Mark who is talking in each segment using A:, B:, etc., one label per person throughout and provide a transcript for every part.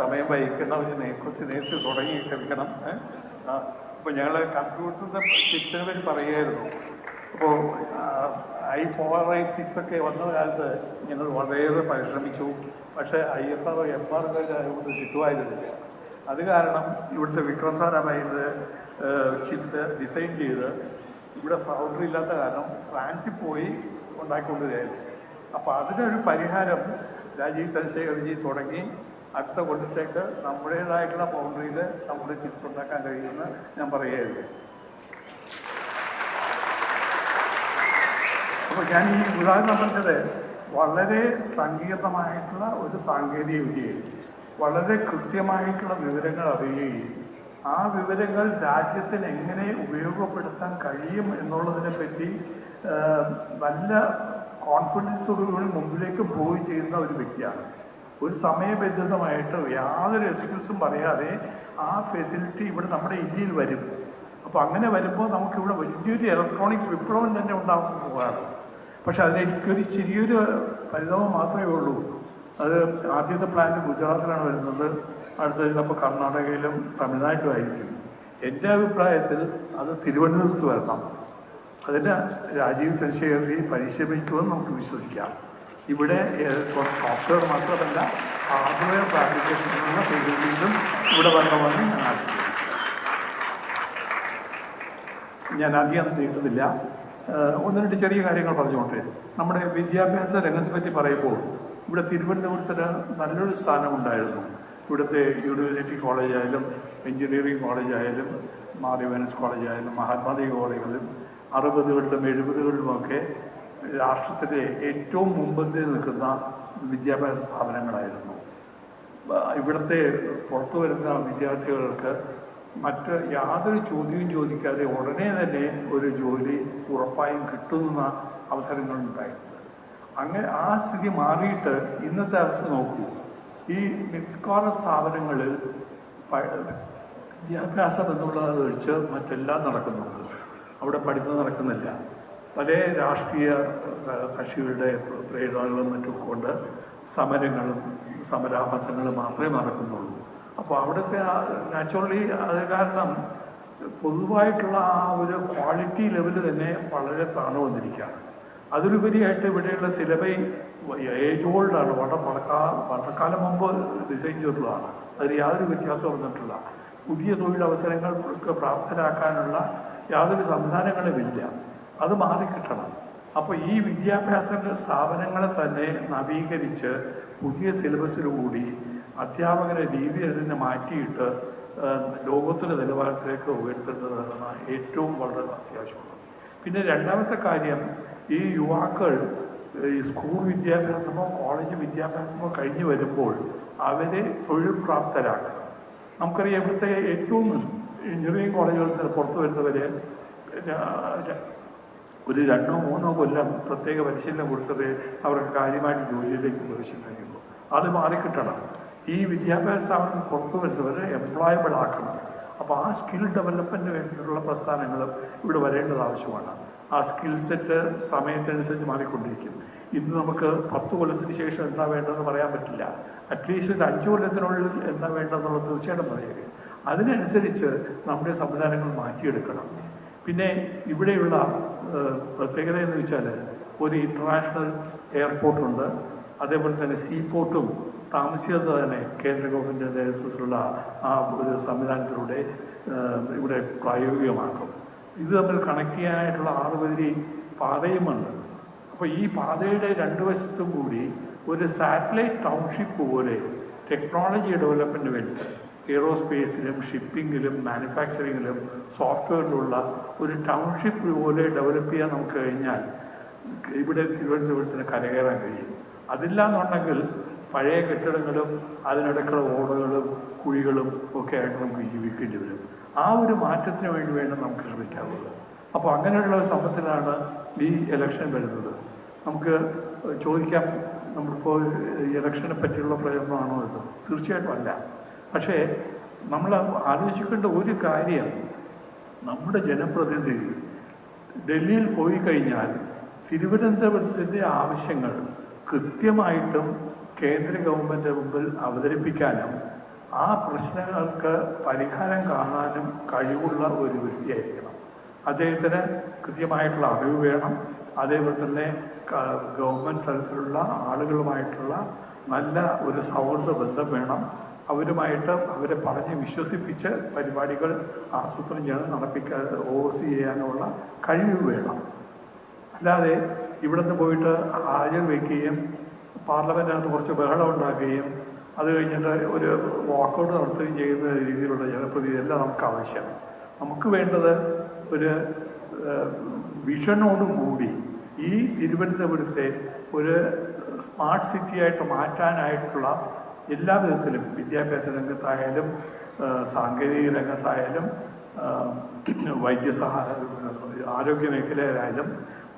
A: സമയം വൈകിക്കണമെന്ന് കുറച്ച് നേരത്തെ തുടങ്ങി ക്ഷമിക്കണം അപ്പോൾ ഞങ്ങൾ കമ്പ്യൂട്ടറിന്റെ ചിപ്സിനെ പറ്റി പറയുമായിരുന്നു അപ്പോൾ ഐ ഫോർ ഐ സിക്സ് ഒക്കെ വന്ന കാലത്ത് ഞങ്ങൾ വളരെയേറെ പരിശ്രമിച്ചു. പക്ഷേ I S R M R അതുകൊണ്ട് കിട്ടുമായിരുന്നില്ല. അത് കാരണം ഇവിടുത്തെ വിക്രം സാരാഭായിന്റെ ചിപ്സ് ഡിസൈൻ ചെയ്ത് ഇവിടെ ഫൗണ്ടറി ഇല്ലാത്ത കാരണം ഫ്രാൻസിൽ പോയി ഉണ്ടാക്കിക്കൊണ്ടിരുന്നു. അപ്പോൾ അതിനൊരു പരിഹാരം രാജീവ് ചന്ദ്രശേഖർജി തുടങ്ങി. അടുത്ത കൊല്ലത്തേക്ക് നമ്മുടേതായിട്ടുള്ള ബൗണ്ടറിയിൽ നമ്മുടെ ചിപ്സ് ഉണ്ടാക്കാൻ കഴിയുമെന്ന് ഞാൻ പറയുകയായിരുന്നു. അപ്പോൾ ഞാൻ ഈ ഉദാഹരണം പറഞ്ഞത് വളരെ സങ്കീർണമായിട്ടുള്ള ഒരു സാങ്കേതിക വിദ്യയിൽ വളരെ കൃത്യമായിട്ടുള്ള വിവരങ്ങൾ അറിയുകയും ആ വിവരങ്ങൾ രാജ്യത്തിന് എങ്ങനെ ഉപയോഗപ്പെടുത്താൻ കഴിയും എന്നുള്ളതിനെ പറ്റി നല്ല കോൺഫിഡൻസോടുകൂടി മുമ്പിലേക്ക് പോയി ചെയ്യുന്ന ഒരു വ്യക്തിയാണ്. ഒരു സമയബന്ധിതമായിട്ട് യാതൊരു എക്സ്ക്യൂസും പറയാതെ ആ ഫെസിലിറ്റി ഇവിടെ നമ്മുടെ ഇന്ത്യയിൽ വരും. അപ്പോൾ അങ്ങനെ വരുമ്പോൾ നമുക്കിവിടെ വലിയൊരു ഇലക്ട്രോണിക്സ് വിപ്ലവം തന്നെ ഉണ്ടാകാൻ പോകാറ് പക്ഷെ അതിനെനിക്കൊരു ചെറിയൊരു പരിതാപം മാത്രമേ ഉള്ളൂ. അത് ആദ്യത്തെ പ്ലാന്റ് ഗുജറാത്തിലാണ് വരുന്നത്. അടുത്ത ചിലപ്പോൾ കർണാടകയിലും തമിഴ്നാട്ടിലും ആയിരിക്കും. എന്റെ അഭിപ്രായത്തിൽ അത് തിരുവനന്തപുരത്ത് വരണം. അതിന് രാജീവ് ചന്ദ്രശേഖരജി പരിശ്രമിക്കുമെന്ന് നമുക്ക് വിശ്വസിക്കാം. ഇവിടെ സോഫ്റ്റ്വെയർ മാത്രമല്ല ഹാർഡ്വെയർ ഫാബ്രിക്കേഷനുള്ള ഫെസിലിറ്റീസും ഇവിടെ വരണമെന്ന് ഞാൻ ആശിക്കുന്നു. ഞാൻ അധികം നീട്ടുന്നില്ല. ഒന്ന് രണ്ട് ചെറിയ കാര്യങ്ങൾ പറഞ്ഞുകൊണ്ട് നമ്മുടെ വിദ്യാഭ്യാസ രംഗത്തെ പറ്റി പറയുമ്പോൾ ഇവിടെ തിരുവനന്തപുരത്തിന് നല്ലൊരു സ്ഥാനമുണ്ടായിരുന്നു. ഇവിടുത്തെ യൂണിവേഴ്സിറ്റി കോളേജായാലും എഞ്ചിനീയറിംഗ് കോളേജായാലും മാറി വെനസ് കോളേജായാലും മഹാത്മാദേവി കോളേജുകളിലും അറുപതുകളിലും എഴുപതുകളിലുമൊക്കെ രാഷ്ട്രത്തിലെ ഏറ്റവും മുമ്പന്തി നിൽക്കുന്ന വിദ്യാഭ്യാസ സ്ഥാപനങ്ങളായിരുന്നു. ഇവിടുത്തെ പുറത്തു വരുന്ന വിദ്യാർത്ഥികൾക്ക് മറ്റ് യാതൊരു ചോദ്യവും ചോദിക്കാതെ ഉടനെ തന്നെ ഒരു ജോലി ഉറപ്പായും കിട്ടുന്ന അവസരങ്ങളുണ്ടായിട്ടുണ്ട്. അങ്ങനെ ആ സ്ഥിതി മാറിയിട്ട് ഇന്നത്തെ അവസ്ഥ നോക്കൂ. ഈ മിക്കവാറും സ്ഥാപനങ്ങളിൽ വിദ്യാഭ്യാസം എന്നുള്ളത് ഒഴിച്ച് മറ്റെല്ലാം നടക്കുന്നുണ്ട്. അവിടെ പഠിത്തം നടക്കുന്നില്ല. പല രാഷ്ട്രീയ കക്ഷികളുടെ പ്രേരണകളും മറ്റും കൊണ്ട് സമരങ്ങളും സമരാഭസങ്ങളും മാത്രമേ നടക്കുന്നുള്ളൂ. അപ്പോൾ അവിടുത്തെ നാച്ചുറലി അത് കാരണം പൊതുവായിട്ടുള്ള ആ ഒരു ക്വാളിറ്റി ലെവൽ തന്നെ വളരെ താണു വന്നിരിക്കുകയാണ്. അതിലുപരിയായിട്ട് ഇവിടെയുള്ള സിലബൈ ഏജ് ഓൾഡാണ് വളരെ വളക്കാ പഴക്കാലം മുമ്പ് ഡിസൈൻ ചെയ്തിട്ടുള്ളതാണ്. അതിൽ യാതൊരു വ്യത്യാസവും വന്നിട്ടില്ല. പുതിയ തൊഴിലവസരങ്ങൾക്ക് പ്രാപ്തരാക്കാനുള്ള യാതൊരു സംവിധാനങ്ങളുമില്ല അത് മാറിക്കിട്ടണം. അപ്പോൾ ഈ വിദ്യാഭ്യാസ സ്ഥാപനങ്ങളെ തന്നെ നവീകരിച്ച് പുതിയ സിലബസിലൂടി അധ്യാപകരെ രീതി തന്നെ മാറ്റിയിട്ട് ലോകത്തിന്റെ നിലവാരത്തിലേക്ക് ഉയർത്തേണ്ടതാണ് ഏറ്റവും വളരെ അത്യാവശ്യമാണ് പിന്നെ രണ്ടാമത്തെ കാര്യം ഈ യുവാക്കൾ ഈ സ്കൂൾ വിദ്യാഭ്യാസമോ കോളേജ് വിദ്യാഭ്യാസമോ കഴിഞ്ഞ് വരുമ്പോൾ അവരെ തൊഴിൽ പ്രാപ്തരാക്കണം. നമുക്കറിയാം ഇവിടുത്തെ ഏറ്റവും എഞ്ചിനീയറിംഗ് കോളേജുകളിൽ നിന്ന് പുറത്തു രാ- ഒരു രണ്ടോ മൂന്നോ കൊല്ലം പ്രത്യേക പരിശീലനം കൊടുത്തത് അവർക്ക് കാര്യമായിട്ട് ജോലിയിലേക്ക് പ്രവേശനം കഴിയുള്ളൂ അത് മാറിക്കിട്ടണം. ഈ വിദ്യാഭ്യാസ സ്ഥാപനം പുറത്തു വരുന്നവരെ എംപ്ലോയബിൾ ആക്കണം. അപ്പോൾ ആ സ്കിൽ ഡെവലപ്മെന്റിന് വേണ്ടിയിട്ടുള്ള പ്രസ്ഥാനങ്ങളും ഇവിടെ വരേണ്ടത് ആവശ്യമാണ്. ആ സ്കിൽ സെറ്റ് സമയത്തിനനുസരിച്ച് മാറിക്കൊണ്ടിരിക്കും. ഇന്ന് നമുക്ക് പത്ത് കൊല്ലത്തിന് ശേഷം എന്താ വേണ്ടതെന്ന് പറയാൻ പറ്റില്ല. അറ്റ്ലീസ്റ്റ് ഒരു അഞ്ച് കൊല്ലത്തിനുള്ളിൽ എന്താ വേണ്ടതെന്നുള്ളത് തീർച്ചയായിട്ടും പറയുക അതിനനുസരിച്ച് നമ്മുടെ സംവിധാനങ്ങൾ മാറ്റിയെടുക്കണം. പിന്നെ ഇവിടെയുള്ള പ്രത്യേകത എന്ന് വെച്ചാൽ ഒരു ഇന്റർനാഷണൽ എയർപോർട്ടുണ്ട് അതേപോലെ തന്നെ സീപോർട്ടും താമസിയാതെ തന്നെ കേന്ദ്ര ഗവൺമെന്റ് നേതൃത്വത്തിലുള്ള ആ ഒരു സംവിധാനത്തിലൂടെ ഇവിടെ പ്രായോഗികമാക്കും. ഇത് തമ്മിൽ കണക്ട് ചെയ്യാനായിട്ടുള്ള ആറുപതി പാതയുമുണ്ട്. അപ്പോൾ ഈ പാതയുടെ രണ്ട് വശത്തും കൂടി ഒരു സാറ്റലൈറ്റ് ടൗൺഷിപ്പ് പോലെ ടെക്നോളജി ഡെവലപ്മെന്റിന് വേണ്ടി എയ്റോസ്പേസിലും ഷിപ്പിങ്ങിലും മാനുഫാക്ചറിങ്ങിലും സോഫ്റ്റ്വെയറിലുള്ള ഒരു ടൗൺഷിപ്പ് പോലെ ഡെവലപ്പ് ചെയ്യാൻ നമുക്ക് കഴിഞ്ഞാൽ ഇവിടെ തിരുവനന്തപുരത്തിന് കരകയറാൻ കഴിയും. അതില്ലാന്നുണ്ടെങ്കിൽ പഴയ കെട്ടിടങ്ങളും അതിനിടയ്ക്കുള്ള ഓടകളും കുഴികളും ഒക്കെ ആയിട്ട് നമുക്ക് ജീവിക്കേണ്ടി വരും. ആ ഒരു മാറ്റത്തിന് വേണ്ടി വേണം നമുക്ക് ശ്രമിക്കാവുന്നത് അപ്പോൾ അങ്ങനെയുള്ള ഒരു സമയത്തിലാണ് ഈ ഇലക്ഷൻ വരുന്നത്. നമുക്ക് ചോദിക്കാം നമ്മളിപ്പോൾ ഇലക്ഷനെ പറ്റിയുള്ള പ്രചരണമാണോ ഇത്? തീർച്ചയായിട്ടും അല്ല. പക്ഷേ നമ്മൾ ആലോചിക്കേണ്ട ഒരു കാര്യം നമ്മുടെ ജനപ്രതിനിധി ഡൽഹിയിൽ പോയി കഴിഞ്ഞാൽ തിരുവനന്തപുരത്തിന്റെ ആവശ്യങ്ങൾ കൃത്യമായിട്ടും കേന്ദ്ര ഗവൺമെന്റ് മുമ്പിൽ അവതരിപ്പിക്കാനും ആ പ്രശ്നങ്ങൾക്ക് പരിഹാരം കാണാനും കഴിവുള്ള ഒരു വ്യക്തിയായിരിക്കണം. അദ്ദേഹത്തിന് കൃത്യമായിട്ടുള്ള അറിവ് വേണം. അതേപോലെ തന്നെ ഗവൺമെന്റ് തലത്തിലുള്ള ആളുകളുമായിട്ടുള്ള നല്ല ഒരു സൗഹൃദ ബന്ധം വേണം. അവരുമായിട്ട് അവരെ പറഞ്ഞ് വിശ്വസിപ്പിച്ച് പരിപാടികൾ ആസൂത്രണം ചെയ്യാൻ നടപ്പിക്കാൻ ഓവർസി ചെയ്യാനുള്ള കഴിവ് വേണം. അല്ലാതെ ഇവിടുന്ന് പോയിട്ട് ഹാജർ വയ്ക്കുകയും പാർലമെന്റിനകത്ത് കുറച്ച് ബഹളം ഉണ്ടാക്കുകയും അത് കഴിഞ്ഞിട്ട് ഒരു വാക്കൗട്ട് നടത്തുകയും ചെയ്യുന്ന രീതിയിലുള്ള ജനപ്രതിനിധി എല്ലാം നമുക്ക് ആവശ്യം. നമുക്ക് വേണ്ടത് ഒരു വിഷനോടും കൂടി ഈ തിരുവനന്തപുരത്തെ ഒരു സ്മാർട്ട് സിറ്റിയായിട്ട് മാറ്റാനായിട്ടുള്ള എല്ലാ വിധത്തിലും വിദ്യാഭ്യാസ രംഗത്തായാലും സാങ്കേതിക രംഗത്തായാലും വൈദ്യസഹ ആരോഗ്യ മേഖലയിലായാലും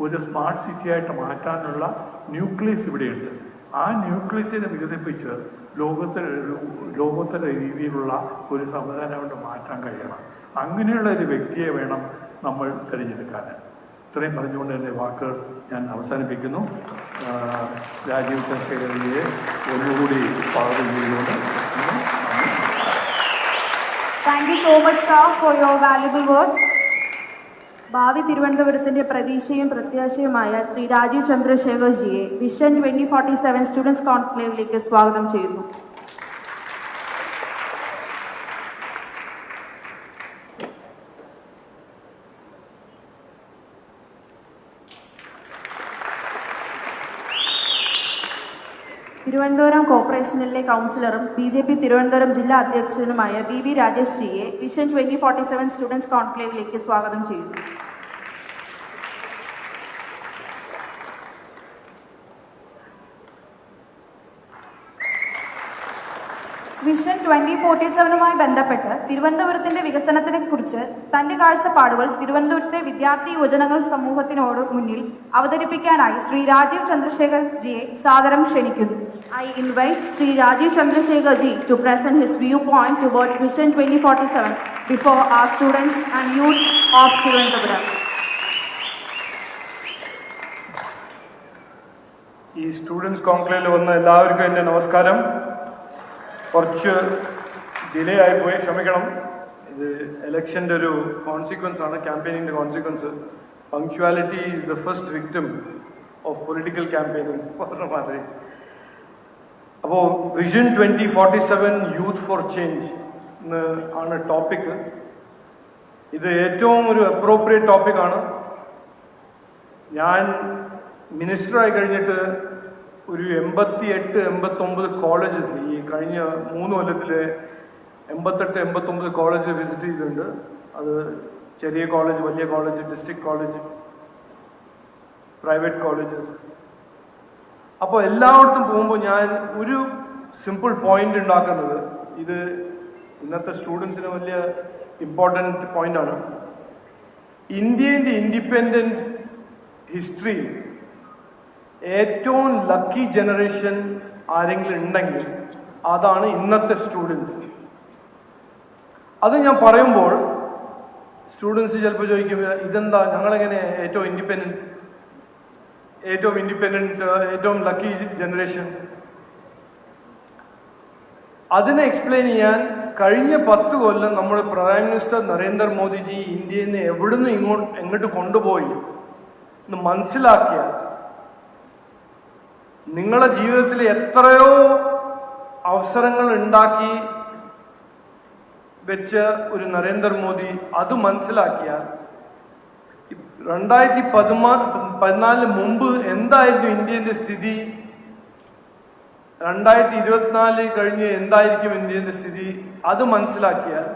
A: ഒരു സ്മാർട്ട് സിറ്റിയായിട്ട് മാറ്റാനുള്ള ന്യൂക്ലിയസ് ഇവിടെയുണ്ട്. ആ ന്യൂക്ലിയസിനെ വികസിപ്പിച്ച് ലോകത്തെ ലോകോത്തര രീതിയിലുള്ള ഒരു സംവിധാനം കൊണ്ട് മാറ്റാൻ കഴിയണം. അങ്ങനെയുള്ള ഒരു വ്യക്തിയെ വേണം നമ്മൾ തിരഞ്ഞെടുക്കാൻ. ഇത്രയും പറഞ്ഞുകൊണ്ട് എന്റെ വാക്കുകൾ ഞാൻ അവസാനിപ്പിക്കുന്നു. രാജീവ് ചന്ദ്രശേഖരനെ ഒന്നുകൂടി സ്വാഗതം ചെയ്തുകൊണ്ട്
B: thank you so much sir for your valuable words. ഭാവി തിരുവനന്തപുരത്തിന്റെ പ്രതീക്ഷയും പ്രത്യാശയുമായ Shri Rajeev Chandrasekhar ജിയെ vision twenty forty seven students കോൺക്ലേവിലേക്ക് സ്വാഗതം ചെയ്യുന്നു. തിരുവനന്തപുരം കോർപ്പറേഷനിലെ കൗൺസിലറും ബി ജെ പി തിരുവനന്തപുരം ജില്ലാ അധ്യക്ഷനുമായ B V Rajesh ജിയെ vision twenty forty seven students കോൺക്ലേവിലേക്ക് സ്വാഗതം ചെയ്യുന്നു. വിഷൻ ട്വന്റി ഫോർട്ടി സെവനുമായി ബന്ധപ്പെട്ട് തിരുവനന്തപുരത്തിന്റെ വികസനത്തിനെ കുറിച്ച് തന്റെ കാഴ്ചപ്പാടുകൾ തിരുവനന്തപുരത്തെ വിദ്യാർത്ഥി യുവജനങ്ങൾ സമൂഹത്തിനോട് മുന്നിൽ അവതരിപ്പിക്കാനായി ശ്രീ രാജീവ് ചന്ദ്രശേഖർ ജിയെ സാദരം ക്ഷണിക്കുന്നു. I invite Sri Rajiv Chandrasekhar ji to present his viewpoint towards forty seven before our students and youth of Thiruvananthapuram
C: ഈ സ്റ്റുഡൻസ് കോൺക്ലേവിൽ വന്ന എല്ലാവർക്കും എന്റെ നമസ്കാരം. കുറച്ച് ഡിലേ ആയിപ്പോയി ക്ഷമിക്കണം. ഇത് എലക്ഷന്റെ ഒരു കോൺസിക്വൻസ് ആണ് ക്യാമ്പയിനിന്റെ consequence punctuality is the first victim of political campaigning പറഞ്ഞ മാതിരി. അപ്പോൾ vision twenty forty seven youth for change എന്ന് ആണ് ടോപ്പിക്ക് ഇത് ഏറ്റവും ഒരു അപ്രോപ്രിയേറ്റ് ടോപ്പിക്കാണ് ഞാൻ മിനിസ്റ്ററായി കഴിഞ്ഞിട്ട് ഒരു എൺപത്തി എട്ട് എൺപത്തൊമ്പത് കോളേജസ് ഈ കഴിഞ്ഞ മൂന്ന് കൊല്ലത്തിൽ എൺപത്തെട്ട് എൺപത്തൊമ്പത് കോളേജ് വിസിറ്റ് ചെയ്തിട്ടുണ്ട്. അത് ചെറിയ കോളേജ് വലിയ college district college private colleges അപ്പോൾ എല്ലായിടത്തും പോകുമ്പോൾ ഞാൻ ഒരു സിമ്പിൾ പോയിന്റ് ഉണ്ടാക്കുന്നത് ഇത് ഇന്നത്തെ സ്റ്റുഡൻസിന് വലിയ ഇമ്പോർട്ടന്റ് പോയിന്റാണ് ഇന്ത്യന്റെ ഇൻഡിപെൻഡന്റ് ഹിസ്റ്ററി ഏറ്റവും ലക്കി ജനറേഷൻ ആരെങ്കിലും ഉണ്ടെങ്കിൽ അതാണ് ഇന്നത്തെ സ്റ്റുഡൻസ് അത് ഞാൻ പറയുമ്പോൾ സ്റ്റുഡൻസ് ചിലപ്പോൾ ചോദിക്കും ഇതെന്താ? ഞങ്ങളെങ്ങനെ ഏറ്റവും ഇൻഡിപെൻഡന്റ് ഏറ്റവും ഇൻഡിപെൻഡന്റ് ഏറ്റവും ലക്കി ജനറേഷൻ അതിനെ എക്സ്പ്ലെയിൻ ചെയ്യാൻ കഴിഞ്ഞ പത്ത് കൊല്ലം നമ്മുടെ പ്രൈം മിനിസ്റ്റർ നരേന്ദ്രമോദിജി ഇന്ത്യയിൽ നിന്ന് എവിടുന്ന് ഇങ്ങോട്ട് എങ്ങോട്ട് കൊണ്ടുപോയി എന്ന് മനസ്സിലാക്കിയാൽ നിങ്ങളുടെ ജീവിതത്തിൽ എത്രയോ അവസരങ്ങൾ ഉണ്ടാക്കി വെച്ച ഒരു നരേന്ദ്രമോദി അത് മനസ്സിലാക്കിയാൽ രണ്ടായിരത്തി പതിമാ പതിനാലിന് മുമ്പ് എന്തായിരുന്നു ഇന്ത്യന്റെ സ്ഥിതി? രണ്ടായിരത്തി ഇരുപത്തിനാല് കഴിഞ്ഞ് എന്തായിരിക്കും ഇന്ത്യന്റെ സ്ഥിതി? അത് മനസ്സിലാക്കിയാൽ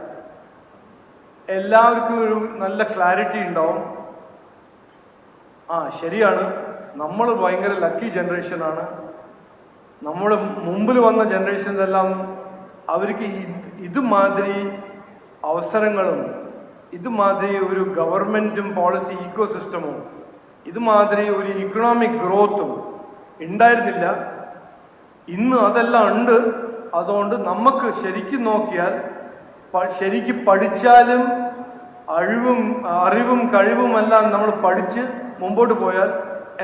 C: എല്ലാവർക്കും ഒരു നല്ല ക്ലാരിറ്റി ഉണ്ടാവും. ആ ശരിയാണ്. നമ്മൾ ഭയങ്കര ലക്കി ജനറേഷനാണ് നമ്മൾ മുമ്പിൽ വന്ന ജനറേഷൻസ് എല്ലാം അവർക്ക് ഇത് ഇതുമാതിരി അവസരങ്ങളും ഇതുമാതിരി ഒരു ഗവൺമെന്റും പോളിസി ഈക്കോ സിസ്റ്റമും ഇതുമാതിരി ഒരു ഇക്കണോമിക് ഗ്രോത്തും ഉണ്ടായിരുന്നില്ല. ഇന്ന് അതെല്ലാം ഉണ്ട്. അതുകൊണ്ട് നമുക്ക് ശരിക്കും നോക്കിയാൽ ശരിക്ക് പഠിച്ചാലും അഴിവും അറിവും കഴിവുമെല്ലാം നമ്മൾ പഠിച്ച് മുമ്പോട്ട് പോയാൽ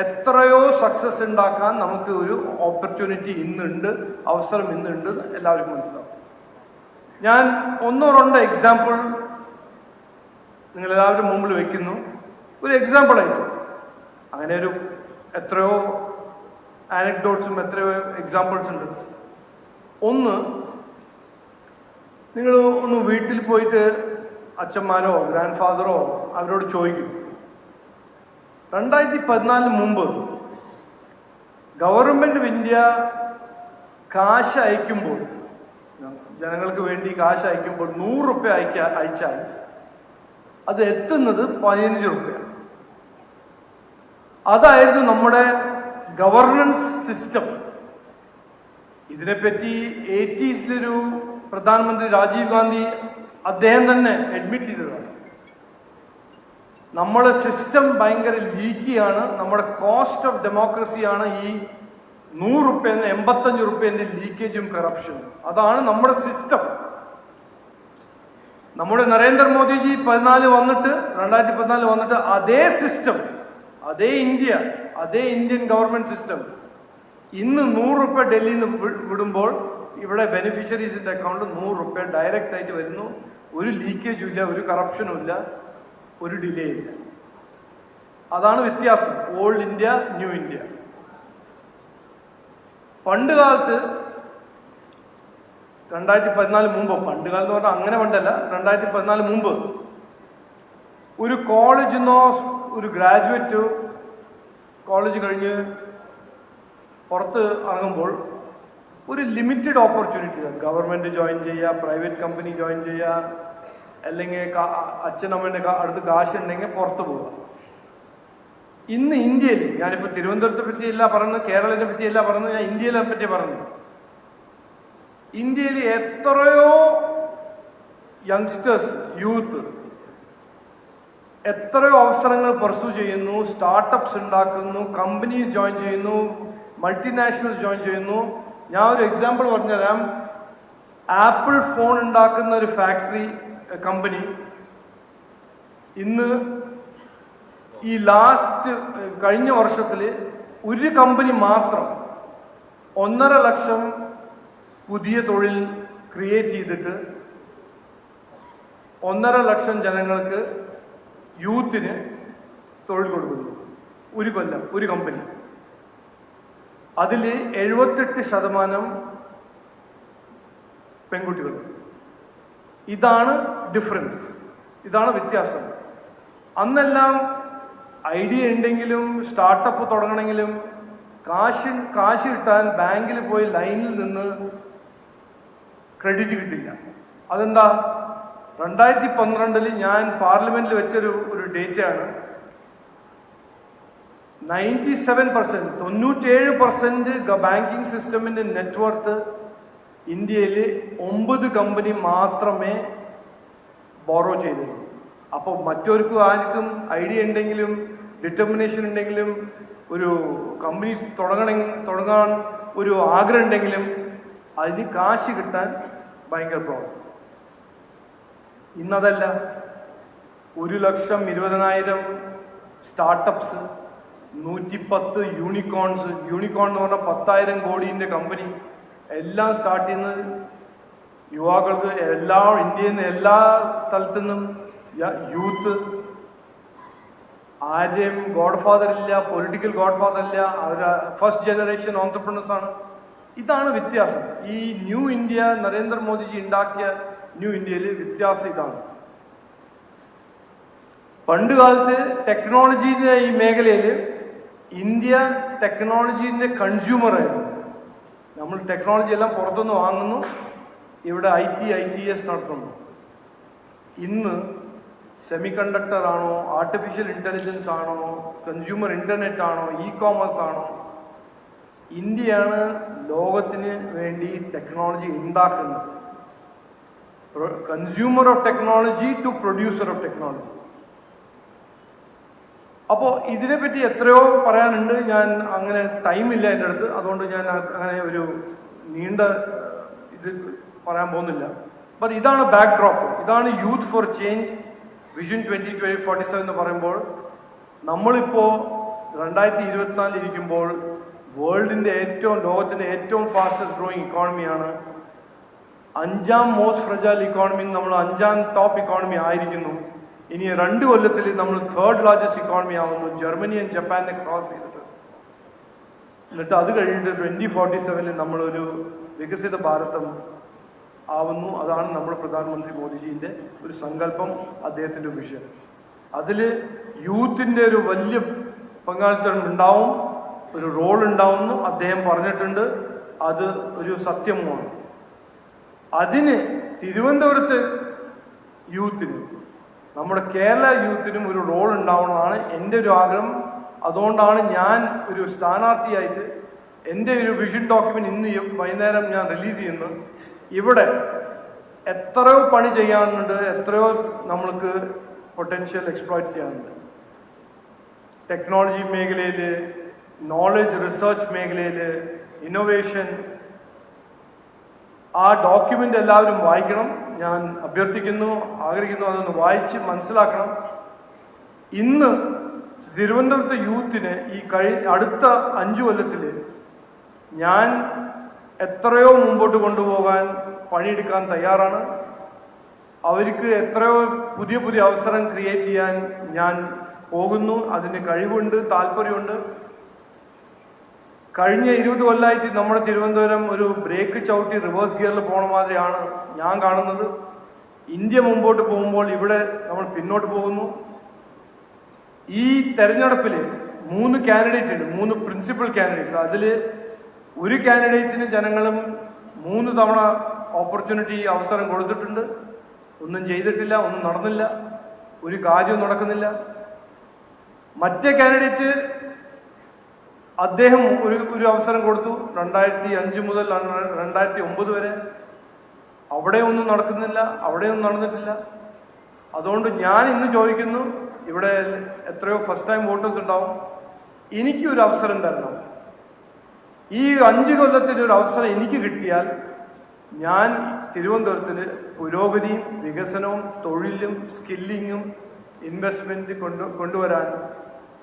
C: എത്രയോ സക്സസ് ഉണ്ടാക്കാൻ നമുക്ക് ഒരു ഓപ്പർച്യൂണിറ്റി ഇന്നുണ്ട് അവസരം ഇന്നുണ്ട് എല്ലാവർക്കും മനസ്സിലാവും. ഞാൻ ഒന്നോ രണ്ടോ എക്സാമ്പിൾ നിങ്ങൾ എല്ലാവരും മുമ്പിൽ വെക്കുന്നു. ഒരു എക്സാമ്പിൾ ആയിട്ട്. അങ്ങനെ ഒരു എത്രയോ ആനക്ഡോട്ട്സും എത്രയോ എക്സാമ്പിൾസ് ഉണ്ട്. ഒന്ന് നിങ്ങൾ ഒന്ന് വീട്ടിൽ പോയിട്ട് അച്ഛന്മാരോ ഗ്രാൻഡ് ഫാദറോ അവരോട് ചോദിക്കും. രണ്ടായിരത്തി പതിനാലിന് മുമ്പ് ഗവൺമെന്റ് ഓഫ് ഇന്ത്യ കാശ് അയക്കുമ്പോൾ ജനങ്ങൾക്ക് വേണ്ടി കാശ് അയക്കുമ്പോൾ നൂറ് റുപ്യ അയക്ക അയച്ചാൽ അത് എത്തുന്നത് പതിനഞ്ച് റുപ്യ അതായിരുന്നു നമ്മുടെ ഗവർണൻസ് സിസ്റ്റം ഇതിനെപ്പറ്റി എയ്റ്റീസിലൊരു പ്രധാനമന്ത്രി രാജീവ് ഗാന്ധി അദ്ദേഹം തന്നെ അഡ്മിറ്റ് ചെയ്തതാണ്. നമ്മുടെ സിസ്റ്റം ഭയങ്കര ലീക്കിയാണ് നമ്മുടെ കോസ്റ്റ് ഓഫ് ഡെമോക്രസിയാണ് ഈ നൂറ് റുപ്യ എൺപത്തഞ്ച് റുപ്യന്റെ ലീക്കേജും കറപ്ഷനും അതാണ് നമ്മുടെ സിസ്റ്റം നമ്മുടെ നരേന്ദ്രമോദിജി പതിനാല് വന്നിട്ട് രണ്ടായിരത്തി പതിനാല് വന്നിട്ട് അതേ സിസ്റ്റം അതേ ഇന്ത്യ അതേ ഇന്ത്യൻ ഗവൺമെന്റ് സിസ്റ്റം ഇന്ന് നൂറ് റുപ്യ ഡൽഹിയിൽ നിന്ന് വിടുമ്പോൾ ഇവിടെ ബെനിഫിഷ്യറീസിന്റെ അക്കൗണ്ട് നൂറ് റുപ്യ ഡയറക്റ്റ് ആയിട്ട് വരുന്നു. ഒരു ലീക്കേജും ഇല്ല ഒരു കറപ്ഷനും ഇല്ല ഒരു ഡിലേ ഇല്ല. അതാണ് വ്യത്യാസം. ഓൾഡ് ഇന്ത്യ ന്യൂ ഇന്ത്യ പണ്ട് കാലത്ത് രണ്ടായിരത്തി പതിനാല് മുമ്പ് പണ്ട് കാലം എന്ന് പറഞ്ഞാൽ അങ്ങനെ പണ്ടല്ല രണ്ടായിരത്തി പതിനാല് മുമ്പ് ഒരു കോളേജിൽ നിന്നോ ഒരു ഗ്രാജുവേറ്റ് കോളേജ് കഴിഞ്ഞ് പുറത്ത് ഇറങ്ങുമ്പോൾ ഒരു ലിമിറ്റഡ് ഓപ്പർച്യൂണിറ്റി ഗവൺമെന്റ് ജോയിൻ ചെയ്യുക പ്രൈവറ്റ് കമ്പനി ജോയിൻ ചെയ്യുക അല്ലെങ്കിൽ അച്ഛനമ്മേന്റെ അടുത്ത് കാശുണ്ടെങ്കിൽ പുറത്ത് പോവുക. ഇന്ന് ഇന്ത്യയിൽ ഞാനിപ്പോൾ തിരുവനന്തപുരത്തെ പറ്റിയല്ല പറയുന്നത് കേരളത്തിനെ പറ്റിയല്ല പറയുന്നത് ഞാൻ ഇന്ത്യയിലെ പറ്റി പറഞ്ഞു ഇന്ത്യയിൽ എത്രയോ യങ്സ്റ്റേഴ്സ് യൂത്ത് എത്രയോ അവസരങ്ങൾ പെർസ്യൂ ചെയ്യുന്നു സ്റ്റാർട്ടപ്സ് ഉണ്ടാക്കുന്നു കമ്പനീസ് ജോയിൻ ചെയ്യുന്നു മൾട്ടിനാഷണൽസ് ജോയിൻ ചെയ്യുന്നു. ഞാൻ ഒരു എക്സാമ്പിൾ പറഞ്ഞുതരാം. ആപ്പിൾ ഫോൺ ഉണ്ടാക്കുന്ന ഒരു ഫാക്ടറി കമ്പനി ഇന്ന് ഈ ലാസ്റ്റ് കഴിഞ്ഞ വർഷത്തിൽ ഒരു കമ്പനി മാത്രം ഒന്നര ലക്ഷം പുതിയ തൊഴിൽ ക്രിയേറ്റ് ചെയ്തിട്ട് ഒന്നര ലക്ഷം ജനങ്ങൾക്ക് യൂത്തിന് തൊഴിൽ കൊടുക്കുന്നു. ഒരു കൊല്ലം ഒരു കമ്പനി അതിൽ എഴുപത്തെട്ട് ശതമാനം പെൺകുട്ടികൾ. ഇതാണ് ഡിഫറൻസ് ഇതാണ് വ്യത്യാസം. അന്നെല്ലാം ഐഡിയ ഉണ്ടെങ്കിലും സ്റ്റാർട്ടപ്പ് തുടങ്ങണമെങ്കിലും കാശ് കാശ് കിട്ടാൻ ബാങ്കിൽ പോയി ലൈനിൽ നിന്ന് ക്രെഡിറ്റ് കിട്ടില്ല. അതെന്താ? രണ്ടായിരത്തി പന്ത്രണ്ടിൽ ഞാൻ പാർലമെന്റിൽ വെച്ചൊരു ഒരു ഡേറ്റയാണ്. നയന്റി സെവൻ പെർസെന്റ് തൊണ്ണൂറ്റേഴ് പെർസെന്റ് ബാങ്കിങ് സിസ്റ്റമിന്റെ നെറ്റ്വർത്ത് ഇന്ത്യയിൽ ഒമ്പത് കമ്പനി മാത്രമേ ബോറോ ചെയ്തിട്ടുള്ളൂ അപ്പോൾ മറ്റവർക്കും ആർക്കും ഐഡിയ ഉണ്ടെങ്കിലും ഡിറ്റർമിനേഷൻ ഉണ്ടെങ്കിലും ഒരു കമ്പനി തുടങ്ങണ തുടങ്ങാൻ ഒരു ആഗ്രഹം ഉണ്ടെങ്കിലും അതിന് കാശ് കിട്ടാൻ ഭയങ്കര പ്രോബ്ലം ഇന്നതല്ല ഒരു ലക്ഷം ഇരുപതിനായിരം സ്റ്റാർട്ടപ്സ് നൂറ്റിപ്പത്ത് യൂണിക്കോൺസ് യൂണിക്കോൺ എന്ന് പറഞ്ഞാൽ പത്തായിരം കോടിന്റെ കമ്പനി എല്ലാം സ്റ്റാർട്ട് ചെയ്യുന്നത് യുവാക്കൾക്ക് എല്ലാ ഇന്ത്യയിൽ നിന്ന് എല്ലാ സ്ഥലത്തു നിന്നും യൂത്ത് ആരെയും ഗോഡ്ഫാദർ ഇല്ല പൊളിറ്റിക്കൽ ഗോഡ്ഫാദർ ഇല്ല അവർ ഫസ്റ്റ് ജനറേഷൻ ഓൺടർപ്രണേഴ്സ് ആണ്. ഇതാണ് വ്യത്യാസം. ഈ ന്യൂ ഇന്ത്യ നരേന്ദ്രമോദിജി ഉണ്ടാക്കിയ ന്യൂ ഇന്ത്യയിൽ വ്യത്യാസം ഇതാണ്. പണ്ട് കാലത്ത് ടെക്നോളജീന്റെ ഈ മേഖലയിൽ ഇന്ത്യ ടെക്നോളജീന്റെ കൺസ്യൂമർ ആയിരുന്നു. നമ്മൾ ടെക്നോളജി എല്ലാം പുറത്തുനിന്ന് വാങ്ങുന്നു. ഇവിടെ I T I T S നടത്തുന്നു. ഇന്ന് സെമി കണ്ടക്ടർ ആണോ ആർട്ടിഫിഷ്യൽ ഇന്റലിജൻസ് ആണോ കൺസ്യൂമർ ഇന്റർനെറ്റ് ആണോ ഇ കോമേഴ്സ് ആണോ ഇന്ത്യയാണ് ലോകത്തിന് വേണ്ടി ടെക്നോളജി ഉണ്ടാക്കുന്നത്. Consumer of technology to producer of technology അപ്പോൾ ഇതിനെപ്പറ്റി എത്രയോ പറയാനുണ്ട്. ഞാൻ അങ്ങനെ ടൈമില്ല എന്റെ അടുത്ത്. അതുകൊണ്ട് ഞാൻ അങ്ങനെ ഒരു നീണ്ട ഇത് പറയാൻ പോകുന്നില്ല. ബട്ട് ഇതാണ് ബാക്ക് ഡ്രോപ്പ് ഇതാണ് youth for change vision twenty twenty forty seven എന്ന് പറയുമ്പോൾ നമ്മളിപ്പോൾ രണ്ടായിരത്തി ഇരുപത്തിനാലിൽ ഇരിക്കുമ്പോൾ വേൾഡിന്റെ ഏറ്റവും ലോകത്തിന്റെ ഏറ്റവും ഫാസ്റ്റസ്റ്റ് ഗ്രോയിങ് ഇക്കോണമിയാണ് അഞ്ചാം മോസ്റ്റ് ഫ്രജാൽ ഇക്കോണമി നമ്മൾ അഞ്ചാം ടോപ്പ് ഇക്കോണമി ആയിരിക്കുന്നു. ഇനി രണ്ട് കൊല്ലത്തിൽ നമ്മൾ തേർഡ് ലാർജസ്റ്റ് ഇക്കോണമി ആവുന്നു ജർമ്മനിയും ജപ്പാനെ ക്രോസ് ചെയ്തിട്ട്. എന്നിട്ട് അത് കഴിഞ്ഞിട്ട് ട്വന്റി ഫോർട്ടി സെവനിൽ നമ്മളൊരു വികസിത ഭാരതം ആവുന്നു. അതാണ് നമ്മുടെ പ്രധാനമന്ത്രി മോദിജീന്റെ ഒരു സങ്കല്പം അദ്ദേഹത്തിന്റെ വിഷൻ അതിൽ യൂത്തിന്റെ ഒരു വലിയ പങ്കാളിത്തം ഉണ്ടാവും. ഒരു റോൾ ഉണ്ടാവുമെന്ന് അദ്ദേഹം പറഞ്ഞിട്ടുണ്ട്. അത് ഒരു സത്യമാണ് അതിന് തിരുവനന്തപുരത്ത് യൂത്തിന് നമ്മുടെ കേരള യൂത്തിനും ഒരു റോൾ ഉണ്ടാവണമെന്നാണ് എന്റെ ഒരു ആഗ്രഹം. അതുകൊണ്ടാണ് ഞാൻ ഒരു സ്ഥാനാർത്ഥിയായിട്ട് എന്റെ ഒരു വിഷൻ ഡോക്യുമെന്റ് ഇന്ന് വൈകുന്നേരം ഞാൻ റിലീസ് ചെയ്യുന്നു ഇവിടെ എത്രയോ പണി ചെയ്യാനുണ്ട് എത്രയോ നമ്മൾക്ക് പൊട്ടൻഷ്യൽ എക്സ്പ്ലോയിറ്റ് ചെയ്യാനുണ്ട്. ടെക്നോളജി മേഖലയിൽ നോളജ് റിസർച്ച് മേഖലയിൽ ഇന്നോവേഷൻ ആ ഡോക്യുമെന്റ് എല്ലാവരും വായിക്കണം. ഞാൻ അഭ്യർത്ഥിക്കുന്നു ആഗ്രഹിക്കുന്നു അതൊന്ന് വായിച്ച് മനസ്സിലാക്കണം. ഇന്ന് തിരുവനന്തപുരത്തെ യൂത്തിന് ഈ കഴി അടുത്ത അഞ്ചു കൊല്ലത്തിൽ ഞാൻ എത്രയോ മുമ്പോട്ട് കൊണ്ടുപോകാൻ പണിയെടുക്കാൻ തയ്യാറാണ്. അവർക്ക് എത്രയോ പുതിയ പുതിയ അവസരം ക്രിയേറ്റ് ചെയ്യാൻ ഞാൻ പോകുന്നു. അതിന് കഴിവുണ്ട് താല്പര്യമുണ്ട്. കഴിഞ്ഞ ഇരുപത് കൊല്ലമായിട്ട് നമ്മുടെ തിരുവനന്തപുരം ഒരു ബ്രേക്ക് ചവിട്ടി റിവേഴ്സ് ഗിയറിൽ പോണ മാതിരിയാണ് ഞാൻ കാണുന്നത്. ഇന്ത്യ മുമ്പോട്ട് പോകുമ്പോൾ ഇവിടെ നമ്മൾ പിന്നോട്ട് പോകുന്നു. ഈ തെരഞ്ഞെടുപ്പിൽ മൂന്ന് കാൻഡിഡേറ്റ് ഉണ്ട് മൂന്ന് പ്രിൻസിപ്പൽ കാൻഡിഡേറ്റ്സ് അതിൽ ഒരു കാൻഡിഡേറ്റിന് ജനങ്ങളും മൂന്ന് തവണ ഓപ്പർച്യൂണിറ്റി അവസരം കൊടുത്തിട്ടുണ്ട്. ഒന്നും ചെയ്തിട്ടില്ല ഒന്നും നടന്നില്ല. ഒരു കാര്യവും നടക്കുന്നില്ല. മറ്റേ കാൻഡിഡേറ്റ് അദ്ദേഹം ഒരു ഒരു അവസരം കൊടുത്തു. രണ്ടായിരത്തി അഞ്ച് മുതൽ രണ്ടായിരത്തി ഒമ്പത് വരെ അവിടെ ഒന്നും നടക്കുന്നില്ല അവിടെ ഒന്നും നടന്നിട്ടില്ല. അതുകൊണ്ട് ഞാൻ ഇന്ന് ചോദിക്കുന്നു ഇവിടെ എത്രയോ ഫസ്റ്റ് ടൈം വോട്ടേഴ്സ് ഉണ്ടാവും. എനിക്ക് ഒരു അവസരം തരണം. ഈ അഞ്ച് കൊല്ലത്തിന് ഒരു അവസരം എനിക്ക് കിട്ടിയാൽ ഞാൻ തിരുവനന്തപുരത്തിൽ പുരോഗതിയും വികസനവും തൊഴിലും സ്കില്ലിങ്ങും ഇൻവെസ്റ്റ്മെന്റ് കൊണ്ടു കൊണ്ടുവരാൻ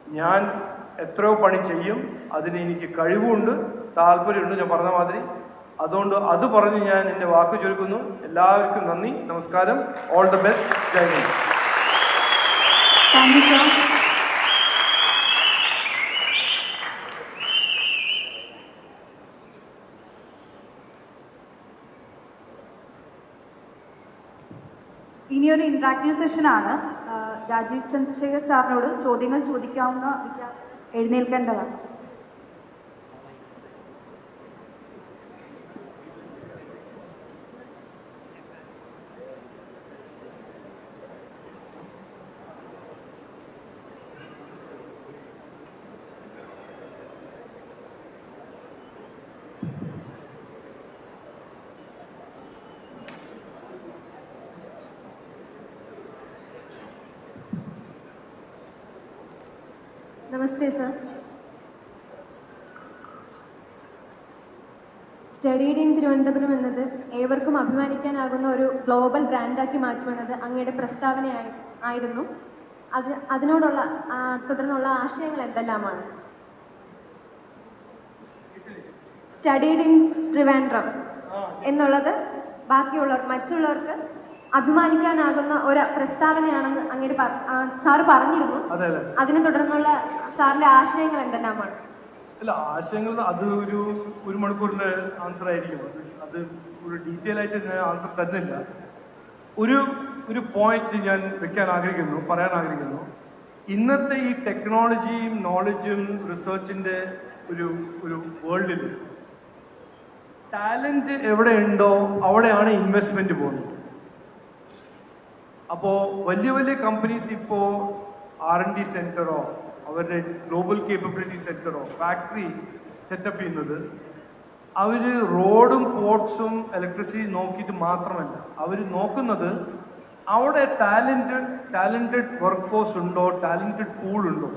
C: ഞാൻ എത്രയോ പണി ചെയ്യും. അതിന് എനിക്ക് കഴിവുണ്ട്. താല്പര്യമുണ്ട്. ഞാൻ പറഞ്ഞ മാതിരി. അതുകൊണ്ട് അത് പറഞ്ഞ് ഞാൻ എന്റെ വാക്ക് ചുരുക്കുന്നു. എല്ലാവർക്കും നന്ദി. നമസ്കാരം. All the best Jai Hind.
B: Thank you sir ഇനിയൊരു ഇന്ററാക്റ്റീവ് സെഷനാണ് രാജീവ് ചന്ദ്രശേഖർ സാറിനോട് ചോദ്യങ്ങൾ ചോദിക്കാവുന്ന വിദ്യാ- എഴുന്നേൽക്കേണ്ടതാണ്.
D: നമസ്തേ സർ സ്റ്റഡീഡ് ഇൻ തിരുവനന്തപുരം എന്നത് ഏവർക്കും അഭിമാനിക്കാനാകുന്ന ഒരു ഗ്ലോബൽ ബ്രാൻഡാക്കി മാറ്റുമെന്നത് അങ്ങയുടെ പ്രസ്താവനയായി ആയിരുന്നു. അത് അതിനോടുള്ള തുടർന്നുള്ള ആശയങ്ങൾ എന്തെല്ലാമാണ്? സ്റ്റഡീഡ് ഇൻ ട്രിവാൻഡ്രം എന്നുള്ളത് ബാക്കിയുള്ളവർ മറ്റുള്ളവർക്ക് അഭിമാനിക്കാനാകുന്ന ഒരു പ്രസ്താവനയാണെന്ന് അങ്ങേര് സാറ് പറഞ്ഞിരുന്നു.
C: അതെ അതെ.
D: അതിനെ തുടർന്നുള്ള സാറിന്റെ ആശയങ്ങൾ എന്തെല്ലാമാണ്?
C: അല്ല ആശയങ്ങൾ അത് ഒരു ഒരു മണിക്കൂറിന്റെ ആൻസർ ആയിരിക്കും. അത് ഒരു ഡീറ്റെയിൽ ആയിട്ട് ഞാൻ ആൻസർ തന്നില്ല. ഒരു ഒരു പോയിന്റ് ഞാൻ വെക്കാൻ ആഗ്രഹിക്കുന്നു പറയാൻ ആഗ്രഹിക്കുന്നു. ഇന്നത്തെ ഈ ടെക്നോളജിയും നോളജും റിസർച്ചിന്റെ ഒരു ഒരു വേൾഡിൽ ടാലന്റ് എവിടെയുണ്ടോ അവിടെയാണ് ഇൻവെസ്റ്റ്മെന്റ് പോകുന്നത്. അപ്പോൾ വലിയ വലിയ കമ്പനീസ് ഇപ്പോൾ ആർ എൻ ഡി സെന്ററോ അവരുടെ ഗ്ലോബൽ കേപ്പബിലിറ്റി സെന്ററോ ഫാക്ടറി സെറ്റപ്പ് ചെയ്യുന്നത് അവർ റോഡും പോർട്സും ഇലക്ട്രിസിറ്റി നോക്കിയിട്ട് മാത്രമല്ല അവർ നോക്കുന്നത് അവിടെ ടാലന്റഡ് ടാലന്റഡ് വർക്ക് ഫോഴ്സ് ഉണ്ടോ ടാലന്റഡ് പൂൾ ഉണ്ടോ?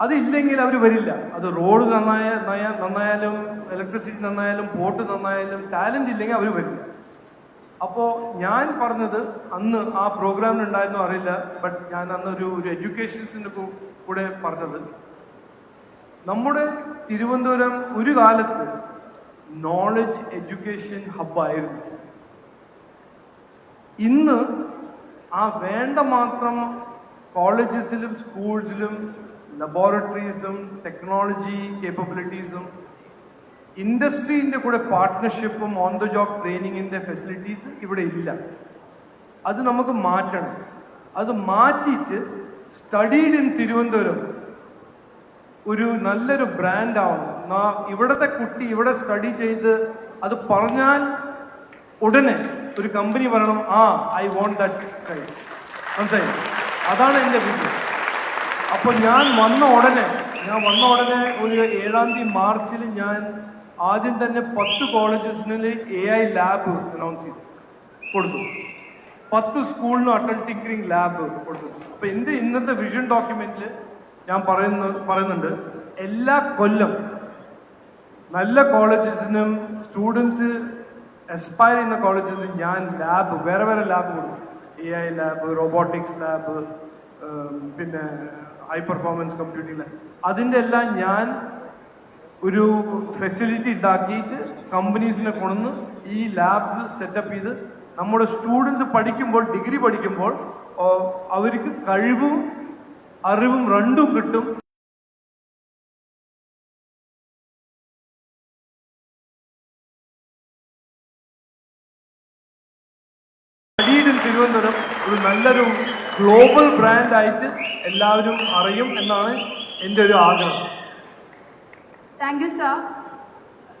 C: അതില്ലെങ്കിൽ അവർ വരില്ല. അത് റോഡ് നന്നായ നന്നായാലും ഇലക്ട്രിസിറ്റി നന്നായാലും പോർട്ട് നന്നായാലും ടാലന്റ് ഇല്ലെങ്കിൽ അവർ വരില്ല. അപ്പോൾ ഞാൻ പറഞ്ഞത് അന്ന് ആ പ്രോഗ്രാമിൽ ഉണ്ടായിരുന്നു അറിയില്ല ബട്ട് ഞാൻ അന്ന് ഒരു ഒരു എഡ്യൂക്കേഷൻസിന്റെ കൂടെ പറഞ്ഞത്. നമ്മുടെ തിരുവനന്തപുരം ഒരു കാലത്ത് നോളജ് എഡ്യൂക്കേഷൻ ഹബ്ബായിരുന്നു ഇന്ന് ആ വേണ്ട മാത്രം കോളേജസിലും സ്കൂൾസിലും ലബോറട്ടറീസും ടെക്നോളജി കേപ്പബിലിറ്റീസും ഇൻഡസ്ട്രീന്റെ കൂടെ പാർട്ട്ണർഷിപ്പും ഓൺ ദ ജോബ് ട്രെയിനിങ്ങിന്റെ ഫെസിലിറ്റീസ് ഇവിടെ ഇല്ല. അത് നമുക്ക് മാറ്റണം. അത് മാറ്റിയിട്ട് സ്റ്റഡീഡ് ഇൻ തിരുവനന്തപുരം ഒരു നല്ലൊരു ബ്രാൻഡാവണം ഇവിടുത്തെ കുട്ടി ഇവിടെ സ്റ്റഡി ചെയ്ത് അത് പറഞ്ഞാൽ ഉടനെ ഒരു കമ്പനി പറയണം ആ ഐ വോണ്ട് ദാറ്റ് ചൈൽഡ് മനസ്സിലായി? അതാണ് എന്റെ വിഷയം അപ്പോൾ ഞാൻ വന്ന ഉടനെ ഞാൻ വന്ന ഉടനെ ഒരു ഏഴാം തീയതി മാർച്ചിൽ ഞാൻ ആദ്യം തന്നെ പത്ത് കോളേജസിന് എ ഐ ലാബ് അനൗൺസ് ചെയ്തു. കൊടുത്തു. പത്ത് സ്കൂളിനും അട്ടൽ ടിങ്കറിങ് ലാബ് കൊടുത്തു. അപ്പൊ എന്റെ ഇന്നത്തെ വിഷൻ ഡോക്യുമെന്റിൽ ഞാൻ പറയുന്ന പറയുന്നുണ്ട്. എല്ലാ കൊല്ലം നല്ല കോളേജസിനും സ്റ്റുഡൻസ് എസ്പയർ ചെയ്യുന്ന കോളേജസിൽ ഞാൻ ലാബ് വേറെ വേറെ ലാബ് കൊടുക്കും A I lab robotics lab പിന്നെ ഹൈ പെർഫോമൻസ് കമ്പ്യൂട്ടിംഗ് ലാബ് അതിന്റെ എല്ലാം ഞാൻ ഒരു ഫെസിലിറ്റി ഉണ്ടാക്കിയിട്ട് കമ്പനീസിനെ കൊണ്ടുവന്ന് ഈ ലാബ്സ് സെറ്റപ്പ് ചെയ്ത് നമ്മുടെ സ്റ്റുഡൻസ് പഠിക്കുമ്പോൾ ഡിഗ്രി പഠിക്കുമ്പോൾ അവർക്ക് കഴിവും അറിവും രണ്ടും കിട്ടും. തിരുവനന്തപുരം ഒരു നല്ലൊരു ഗ്ലോബൽ ബ്രാൻഡായിട്ട് എല്ലാവരും അറിയും എന്നാണ് എന്റെ ഒരു ആഗ്രഹം.
B: താങ്ക് യു സർ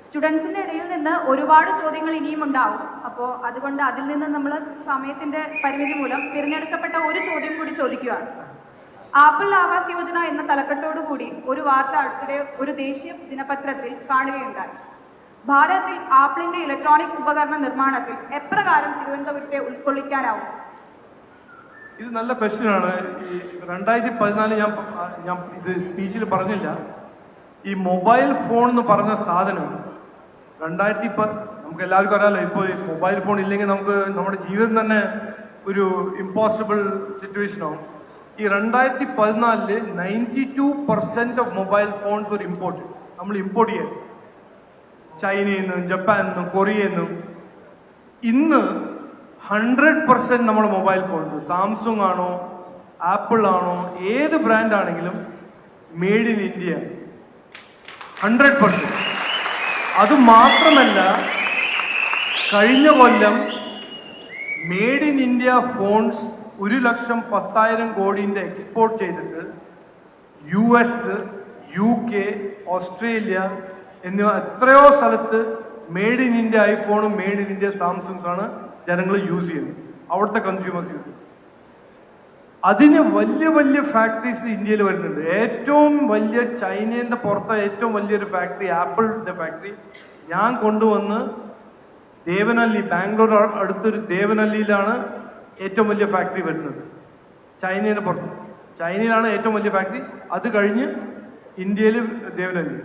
B: സ്റ്റുഡൻസിന്റെ ഇടയിൽ നിന്ന് ഒരുപാട് ചോദ്യങ്ങൾ ഇനിയും ഉണ്ടാവും. അപ്പോൾ അതുകൊണ്ട് അതിൽ നിന്ന് നമ്മൾ സമയത്തിന്റെ പരിമിതി മൂലം തിരഞ്ഞെടുക്കപ്പെട്ട ഒരു ചോദ്യം കൂടി ചോദിക്കുകയാണ് ആപ്പിൾ ആവാസ് യോജന എന്ന തലക്കെട്ടോടുകൂടി ഒരു വാർത്ത അടുത്തിടെ ഒരു ദേശീയ ദിനപത്രത്തിൽ കാണുകയുണ്ടായി. ഭാരതത്തിൽ ആപ്പിളിന്റെ ഇലക്ട്രോണിക് ഉപകരണ നിർമ്മാണത്തിൽ എപ്രകാരം തിരുവനന്തപുരത്തെ ഉൾക്കൊള്ളിക്കാനാവും?
C: ഇത് നല്ല ക്വസ്റ്റ്യൻ ആണ്. രണ്ടായിരത്തി പതിനാല് ഞാൻ ഞാൻ ഇത് സ്പീച്ചിൽ പറഞ്ഞില്ല. ഈ മൊബൈൽ ഫോൺ എന്ന് പറഞ്ഞ സാധനം രണ്ടായിരത്തി പ നമുക്ക് എല്ലാവർക്കും അറിയാമല്ലോ ഇപ്പോൾ മൊബൈൽ ഫോൺ ഇല്ലെങ്കിൽ നമുക്ക് നമ്മുടെ ജീവിതം തന്നെ ഒരു ഇമ്പോസിബിൾ സിറ്റുവേഷനാവും ഈ രണ്ടായിരത്തി പതിനാലിൽ ninety two percent of mobile phones ഒരു ഇമ്പോർട്ട് നമ്മൾ ഇമ്പോർട്ട് ചെയ്യാൻ ചൈനയിൽ നിന്നും ജപ്പാനിൽ നിന്നും കൊറിയയിൽ നിന്നും ഇന്ന് ഹൺഡ്രഡ് പെർസെന്റ് നമ്മുടെ മൊബൈൽ ഫോൺസ് സാംസങ് ആണോ ആപ്പിൾ ആണോ ഏത് ബ്രാൻഡാണെങ്കിലും made in India hundred percent അത് മാത്രമല്ല കഴിഞ്ഞ കൊല്ലം മെയ്ഡ് ഇൻ ഇന്ത്യ ഫോൺസ് ഒരു ലക്ഷം പത്തായിരം കോടിന്റെ എക്സ്പോർട്ട് ചെയ്തിട്ട് U S U K Australia എന്നിവ എത്രയോ സ്ഥലത്ത് മെയ്ഡ് ഇൻ ഇന്ത്യ ഐഫോണും മെയ്ഡ് ഇൻ ഇന്ത്യ സാംസങ്സ് ആണ് ജനങ്ങൾ യൂസ് ചെയ്യുന്നത്. അവിടുത്തെ കൺസ്യൂമർ യൂസ് അതിന് വലിയ വലിയ ഫാക്ടറീസ് ഇന്ത്യയിൽ വരുന്നുണ്ട്. ഏറ്റവും വലിയ ചൈനേന്റെ പുറത്തെ ഏറ്റവും വലിയൊരു ഫാക്ടറി ആപ്പിളിന്റെ ഫാക്ടറി ഞാൻ കൊണ്ടുവന്ന് ദേവനല്ലി ബാംഗ്ലൂർ അടുത്തൊരു ദേവനല്ലിയിലാണ് ഏറ്റവും വലിയ ഫാക്ടറി വരുന്നത്. ചൈനയുടെ പുറത്ത്. ചൈനയിലാണ് ഏറ്റവും വലിയ ഫാക്ടറി അത് കഴിഞ്ഞ് ഇന്ത്യയിൽ ദേവനല്ലി.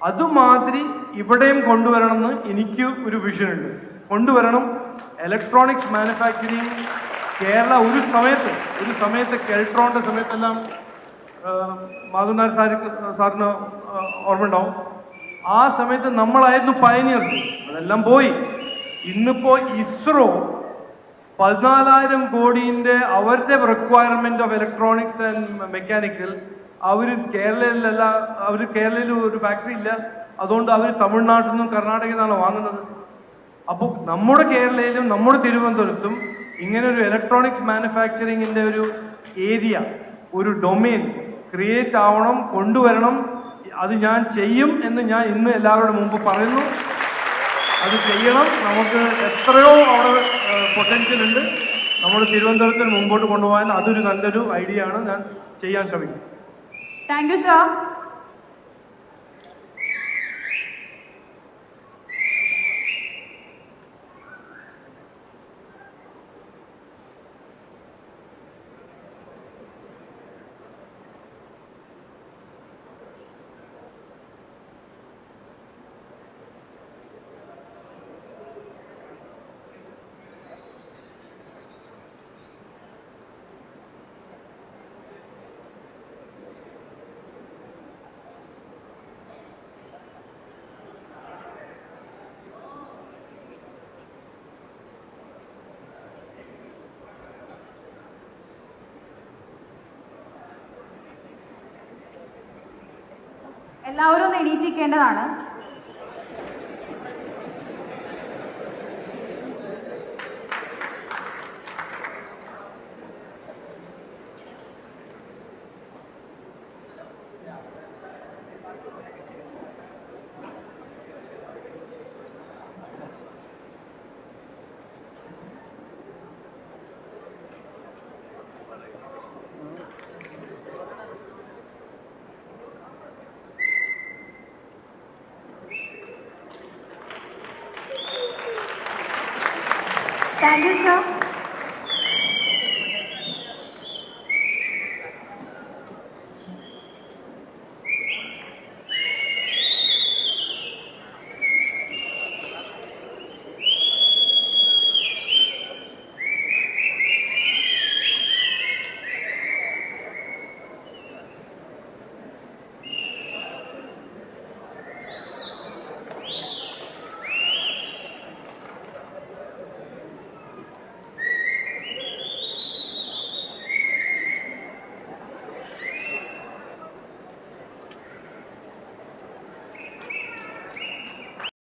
C: അതുമാതിരി ഇവിടെയും കൊണ്ടുവരണമെന്ന് എനിക്ക് ഒരു വിഷനുണ്ട് കൊണ്ടുവരണം. ഇലക്ട്രോണിക്സ് മാനുഫാക്ചറിങ് കേരള ഒരു സമയത്ത് ഒരു സമയത്ത് കെൽട്രോണിന്റെ സമയത്തെല്ലാം മാധുനാർ സാരി സാറിന് ഓർമ്മ ഓർമ്മയുണ്ടാവും. ആ സമയത്ത് നമ്മളായിരുന്നു പയനിയേഴ്സ് അതെല്ലാം പോയി. ഇന്നിപ്പോ ഇസ്രോ പതിനാലായിരം കോടിന്റെ അവരുടെ requirement of electronics and mechanical അവർ കേരളയിലല്ല അവർ കേരളയിൽ ഒരു ഫാക്ടറി ഇല്ല. അതുകൊണ്ട് അവർ തമിഴ്നാട്ടിൽ നിന്നും കർണാടകയിൽ നിന്നാണ് വാങ്ങുന്നത്. അപ്പോൾ നമ്മുടെ കേരളയിലും നമ്മുടെ തിരുവനന്തപുരത്തും ഇങ്ങനെ ഒരു ഇലക്ട്രോണിക്സ് മാനുഫാക്ചറിങ്ങിന്റെ ഒരു ഏരിയ ഒരു ഡൊമെയിൻ ക്രിയേറ്റ് ആവണം കൊണ്ടുവരണം അത് ഞാൻ ചെയ്യും എന്ന് ഞാൻ ഇന്ന് എല്ലാവരുടെ മുമ്പ് പറയുന്നു. അത് ചെയ്യണം. നമുക്ക് എത്രയോ അവിടെ പൊട്ടൻഷ്യൽ ഉണ്ട്. നമ്മൾ തിരുവനന്തപുരത്തിന് മുമ്പോട്ട് കൊണ്ടുപോകാൻ അതൊരു നല്ലൊരു ഐഡിയ ആണ്. ഞാൻ ചെയ്യാൻ ശ്രമിക്കും.
B: താങ്ക് യു സർ എല്ലാവരും ഒന്ന് എണീറ്റിരിക്കേണ്ടതാണ്.
D: Thank you sir